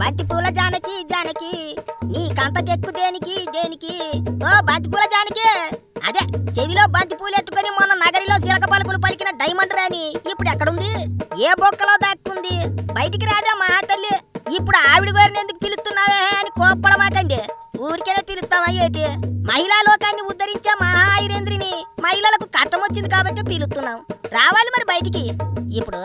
బంతి పూల జానకి జానకి. నీకంతకెక్కు దేనికి దేనికి? ఓ బంతి పూల జానకి. అదే చెవిలో బంతి పూలు ఎట్టుకొని మొన్న నగరిలో శిలక పలుకులు పలికిన డైమండ్ రాని ఇప్పుడు ఎక్కడుంది? ఏ బొక్కలో దాక్కుంది? బయటికి రాదా మా తల్లి ఇప్పుడు ఆవిడ గారిని ఎందుకు పిలుస్తున్నావే అని కోప్పడమాకండి ఊరికేనే పిలుస్తామయ్యేటి ఏటి? మహిళా లోకాన్ని ఉద్ధరించే మహాయిరేంద్రిని మహిళలకు కట్టం వచ్చింది కాబట్టి పిలుస్తున్నాం. రావాలి మరి బయటికి. ఇప్పుడు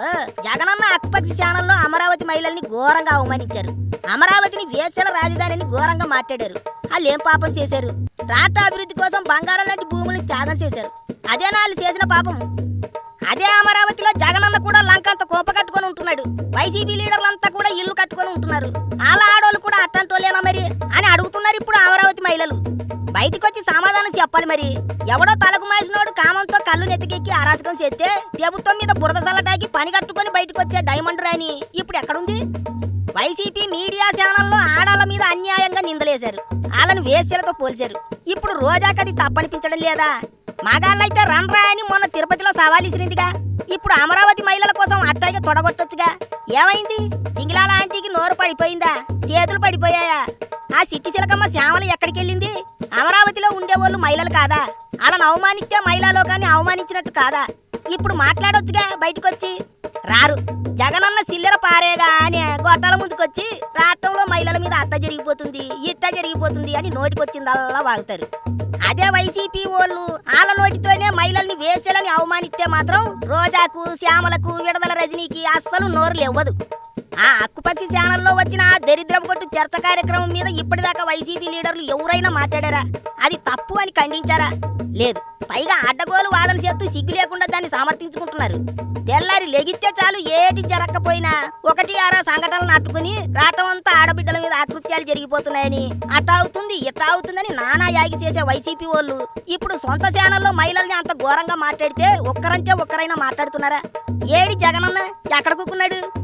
జగనన్న అక్కుపక్షి ఛానల్లో అమరావతి మహిళల్ని ఘోరంగా అవమానించారు. అమరావతిని వేసల రాజధానిని ఘోరంగా మాట్లాడారు. వాళ్ళు ఏం పాపం చేశారు? రాష్ట్ర అభివృద్ధి కోసం బంగారం లాంటి భూముల్ని త్యాగం చేశారు. అదే వాళ్ళు చేసిన పాపం. అదే అమరావతిలో జగనన్న కూడా లంక అంత కోప కట్టుకొని ఉంటున్నాడు. వైసీపీ లీడర్లంతా కూడా ఇల్లు కట్టుకొని ఉంటున్నారు. అలా చెప్పాలి మరి. ఎవడో తలకు మాసినోడు కామంతో కళ్ళు నెత్తికెక్కి అరాచకం చేస్తే ప్రభుత్వం మీద బురద చల్లటాకి పని కట్టుకొని బయటకు వచ్చే డైమండ్ రాని ఇప్పుడు ఎక్కడుంది? వైసీపీ మీడియా ఛానల్లో ఆడాల మీద అన్యాయంగా నిందలేశారు. వాళ్ళని వేశ్యలతో పోల్చారు. ఇప్పుడు రోజాకది తప్పనిపించడం లేదా? మగాళ్ళైతే రన్రా అని మొన్న తిరుపతిలో సవాల్ ఇసిరిందిగా ఇప్పుడు అమరావతి మహిళల కోసం అట్టాగే తొడగొట్టొచ్చుగా. ఏమైంది? జింగిలాల ఆంటీకి నోరు పడిపోయిందా? చేతులు పడిపోయాయా? ఆ సిట్టి చిలకమ్మ శ్యామల ఎక్కడికి వెళ్ళింది అమరావతిలో ఉండేవాళ్ళు మహిళలు కాదా? అలా అవమానిస్తే మహిళా కానీ అవమానించినట్టు కాదా? ఇప్పుడు మాట్లాడొచ్చుగా బయటకొచ్చి? రారు. జగనన్న సిల్లర పారేగా అని గొట్టాల ముందుకొచ్చి రాష్ట్రంలో మహిళల మీద అట్ట జరిగిపోతుంది ఇట్ట జరిగిపోతుంది అని నోటికొచ్చిందల్లా వాగుతారు. అదే వైసీపీ వాళ్ళు వాళ్ళ నోటితోనే మహిళల్ని వేసేలని అవమానిస్తే మాత్రం రోజాకు శ్యామలకు విడదల రజనీకి అస్సలు నోరు ఇవ్వదు ఆ అక్కుపక్షి ఛానల్లో వచ్చిన ఆ దరిద్రపు కొట్టు చర్చ కార్యక్రమం మీద ఇప్పటిదాకా వైసీపీ లీడర్లు ఎవరైనా మాట్లాడారా? అది తప్పు అని ఖండించారా? లేదు. పైగా అడ్డగోలు వాదన చేస్తూ సిగ్గు లేకుండా దాన్ని సమర్థించుకుంటున్నారు. తెల్లారి లెగిస్తే చాలు ఏటి జరగకపోయినా ఒకటి ఆరా సంఘటనలు అట్టుకుని రాటమంతా ఆడబిడ్డల మీద ఆకృత్యాలు జరిగిపోతున్నాయని అట్టా అవుతుంది ఇట్టా అవుతుందని నానా యాగి చేసే వైసీపీ వాళ్ళు ఇప్పుడు సొంత ఛానల్లో మహిళల్ని అంత ఘోరంగా మాట్లాడితే ఒక్కరంటే ఒక్కరైనా మాట్లాడుతున్నారా? ఏడి జగనన్న ఎక్కడ కూకున్నాడు?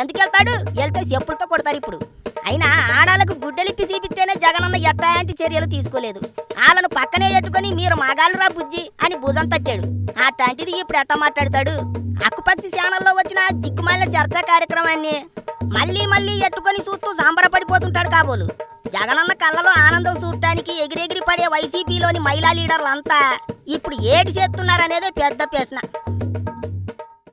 ఎందుకు వెళ్తాడు వెళ్తే చెప్పులతో కొడతారు ఇప్పుడు? అయినా ఆడాలకు గుడ్డలిప్పి చూపిస్తేనే జగనన్న ఎట్లాంటి చర్యలు తీసుకోలేదు. వాళ్ళను పక్కనే ఎట్టుకొని మీరు మగాళ్ళురా బుజ్జి అని భుజం తట్టాడు. అట్లాంటిది ఇప్పుడు ఎట్ట మాట్లాడతాడు? అక్కుపక్షి ఛానల్లో వచ్చిన దిక్కుమాలిన చర్చా కార్యక్రమాన్ని మళ్ళీ మళ్ళీ ఎట్టుకొని చూస్తూ సంబరపడిపోతుంటాడు కాబోలు. జగనన్న కళ్ళలో ఆనందం చూడటానికి ఎగిరెగిరి పడే వైసీపీలోని మహిళా లీడర్లంతా ఇప్పుడు ఏటి చేస్తున్నారనేదే పెద్ద ప్రశ్న.